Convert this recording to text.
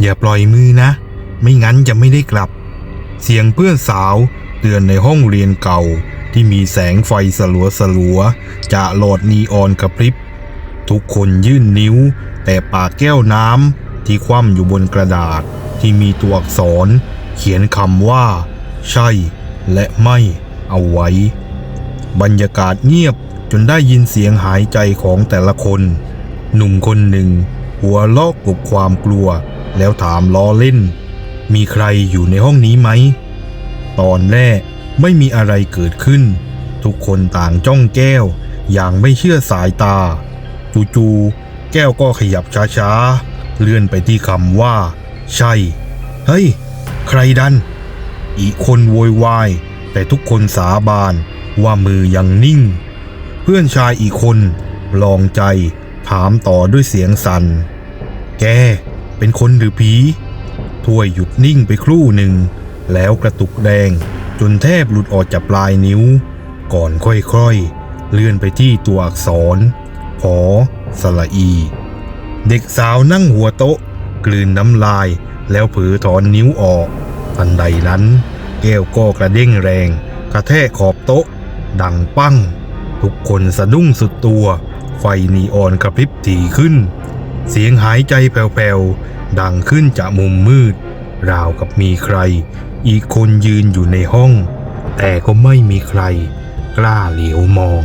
อย่าปล่อยมือนะ ไม่งั้นจะไม่ได้กลับ เสียงเพื่อนสาวเตือนในห้องเรียนเก่าที่มีแสงไฟสลัวสลัวๆจะหลอดนีออนกระพริบ ทุกคนยื่นนิ้ว แต่ปากแก้วน้ำที่คว่ำอยู่บนกระดาษที่มีตัวอักษร เขียนคำว่า ใช่ และไม่เอาไว้ บรรยากาศเงียบจนได้ยินเสียงหายใจของแต่ละคน หนุ่มคนหนึ่ง หัวลอกกบความกลัว แล้วถามล้อเล่น มีใครอยู่ในห้องนี้ไหม ตอนแรกไม่มีอะไรเกิดขึ้น ทุกคนต่างจ้องแก้ว อย่างไม่เชื่อสายตา จู่ๆแก้วก็ขยับช้าๆ เลื่อนไปที่คำว่า ใช่ เฮ้ย ใครดัน อีกคนโวยวาย แต่ทุกคนสาบานว่ามือยังนิ่ง เพื่อนชายอีกคน ลองใจถามต่อด้วยเสียงสัน่น แก เป็นคนหรือผีถ้วยหยุดนิ่งไปครู่หนึ่ง แล้วกระตุกแดงจนแทบหลุดออกจากปลายนิ้ว ก่อนค่อยๆ เลื่อนไปที่ตัวอักษรพอสละอี เด็กสาวนั่งหัวโต๊ะ กลืนน้ำลายแล้วเผลอถอนนิ้วออก ทันใดนั้น แก้วก็กระเด้งแรง กระแทกขอบโต๊ะ ดังปั้ง ทุกคนสะดุ้งสุดตัว ไฟนีออนกระพริบถี่ขึ้น เสียงหายใจแผ่วๆ ดังขึ้นจากมุมมืด ราวกับมีใคร อีกคนยืนอยู่ในห้อง แต่ก็ไม่มีใคร กล้าเหลียวมอง